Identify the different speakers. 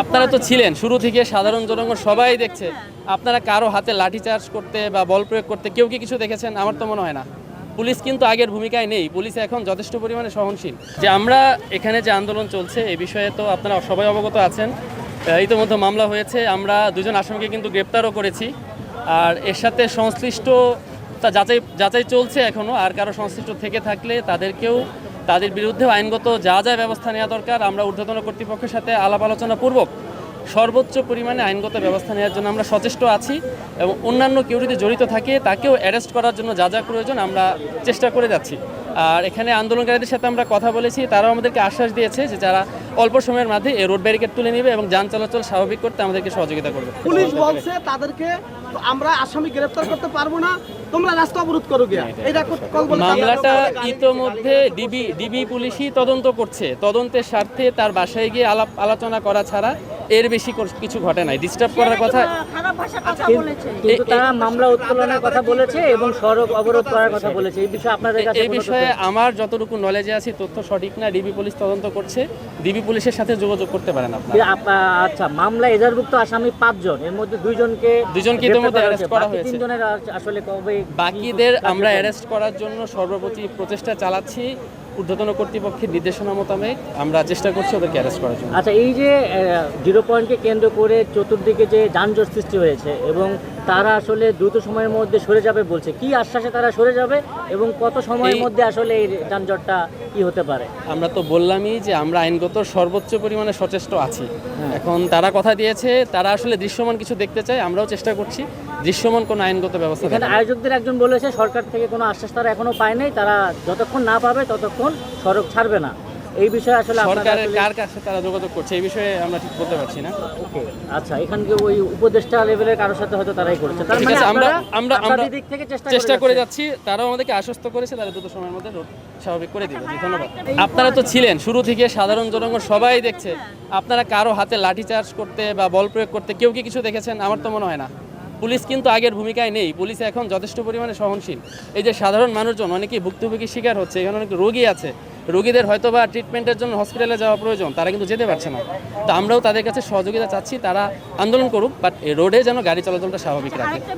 Speaker 1: আপনারা তো ছিলেন শুরু থেকে সাধারণ জনগণ সবাই দেখছে আপনারা কারও হাতে লাঠিচার্জ করতে বা বল প্রয়োগ করতে কেউ কি কিছু দেখেছেন আমার তো মনে হয় না পুলিশ কিন্তু আগের ভূমিকায় নেই পুলিশ এখন যথেষ্ট পরিমাণে সহনশীল যে আমরা এখানে যে আন্দোলন চলছে এই বিষয়ে তো আপনারা সবাই অবগত আছেন ইতিমধ্যে মামলা হয়েছে আমরা দুজন আসামিকে কিন্তু গ্রেপ্তারও করেছি আর এর সাথে সংশ্লিষ্ট তা যাচাই যাচাই চলছে এখনও আর কারও সংশ্লিষ্ট থেকে থাকলে তাদেরকেও তাদের বিরুদ্ধেও আইনগত যা যা ব্যবস্থা নেওয়া দরকার আমরা ঊর্ধ্বতন কর্তৃপক্ষের সাথে আলাপ আলোচনাপূর্বক সর্বোচ্চ পরিমাণে আইনগত ব্যবস্থা নেওয়ার জন্য আমরা সচেষ্ট আছি এবং অন্যান্য কেউ যদি জড়িত থাকে তাকেও অ্যারেস্ট করার জন্য যা যা প্রয়োজন আমরা চেষ্টা করে যাচ্ছি। আর এখানে আন্দোলনকারীদের সাথে আমরা কথা বলেছি তারাও আমাদেরকে আশ্বাস দিয়েছে যে যারা অল্প সময়ের মধ্যে এই রোড ব্যারিকেড তুলে নেবে এবং যান চলাচল স্বাভাবিক করতে আমাদেরকে সহযোগিতা করবে।
Speaker 2: পুলিশ বলছে তাদেরকে আমরা আসামি গ্রেফতার করতে পারব না তোমরা রাস্তা অবরোধ করো এটা
Speaker 1: মামলাটা ইতোমধ্যে ডিবি ডিবি পুলিশই তদন্ত করছে। তদন্তের স্বার্থে তার বাসায় গিয়ে আলাপ আলোচনা করা ছাড়া এর বেশি কিছু ঘটে নাই। ডিস্টার্ব করার কথা
Speaker 3: খারাপ ভাষা কথা বলেছে।
Speaker 4: কিন্তু তারা মামলা উত্তোলনের কথা বলেছে এবং সড়ক অবরোধ করার কথা বলেছে। এই বিষয়ে আপনাদের কাছে
Speaker 1: এই বিষয়ে আমার যতটুকু নলেজে আছি তথ্য সঠিক না ডিবি পুলিশ তদন্ত করছে। ডিবি পুলিশের সাথে যোগাযোগ করতে পারেন আপনারা।
Speaker 4: আচ্ছা মামলা এজাহারভুক্ত আসামি পাঁচজন। এর মধ্যে দুইজনকে
Speaker 1: দুইজনকে ইতিমধ্যে
Speaker 4: হয়েছে।
Speaker 1: করা হয়েছে।
Speaker 4: তিনজনের আসলে কবে
Speaker 1: বাকিদের আমরা অ্যারেস্ট করার জন্য সর্বপ্রতি প্রচেষ্টা চালাচ্ছি। ঊর্ধ্বতন কর্তৃপক্ষের নির্দেশনা মোতাবেক আমরা চেষ্টা করছি ওদেরকে অ্যারেস্ট করার জন্য।
Speaker 4: আচ্ছা এই যে জিরো পয়েন্টকে কেন্দ্র করে চতুর্দিকে যে যানজট সৃষ্টি হয়েছে এবং তারা আসলে দ্রুত সময়ের মধ্যে সরে যাবে বলছে। কি আশ্বাসে তারা সরে যাবে এবং কত সময়ের মধ্যে আসলে এই যানজটটা কি হতে পারে?
Speaker 1: আমরা তো বললামই যে আমরা আইনগত সর্বোচ্চ পরিমাণে সচেষ্ট আছি। এখন তারা কথা দিয়েছে তারা আসলে দৃশ্যমান কিছু দেখতে চায় আমরাও চেষ্টা করছি দৃশ্যমান কোনো আইনগত ব্যবস্থা
Speaker 4: এখানে আয়োজকদের একজন বলেছে সরকার থেকে কোনো আশ্বাস তারা এখনও পায় নাই তারা যতক্ষণ না পাবে ততক্ষণ সড়ক ছাড়বে না। এই বিষয়ে আসলে
Speaker 1: সরকারের কার কাছে তারা যোগাযোগ করছে এই বিষয়ে আমরা ঠিক বলতে পারছি না।
Speaker 4: ওকে আচ্ছা এখানকে ওই উপদেষ্টা লেভেলের কারোর সাথে হয়তো তারাই করেছে। তার মানে
Speaker 1: আমরা আমরা আমরা
Speaker 4: দিক থেকে চেষ্টা
Speaker 1: চেষ্টা করে যাচ্ছি তারাও আমাদেরকে আশ্বস্ত করেছে তারা দ্রুত সময়ের মধ্যে রোড স্বাভাবিক করে দিবে। ধন্যবাদ। আপনারা তো ছিলেন শুরু থেকে সাধারণ জনগণ সবাই দেখছে। আপনারা কারও হাতে লাঠি চার্জ করতে বা বল প্রয়োগ করতে কেউ কি কিছু দেখেছেন? আমার তো মনে হয় না। পুলিশ কিন্তু আগের ভূমিকায় নেই। পুলিশ এখন যথেষ্ট পরিমাণে সহনশীল। এই যে সাধারণ মানুষজন অনেকেই ভুক্তভোগী শিকার হচ্ছে এখানে অনেক রোগী আছে। রোগীদের হয়তো বা ট্রিটমেন্টের জন্য হসপিটালে যাওয়া প্রয়োজন, তারা কিন্তু যেতে পারছে না। তো আমরাও তাদের কাছে সহযোগিতা চাচ্ছি, তারা আন্দোলন করুক বাট রোডে যেন গাড়ি চলাচলটা স্বাভাবিক রাখে।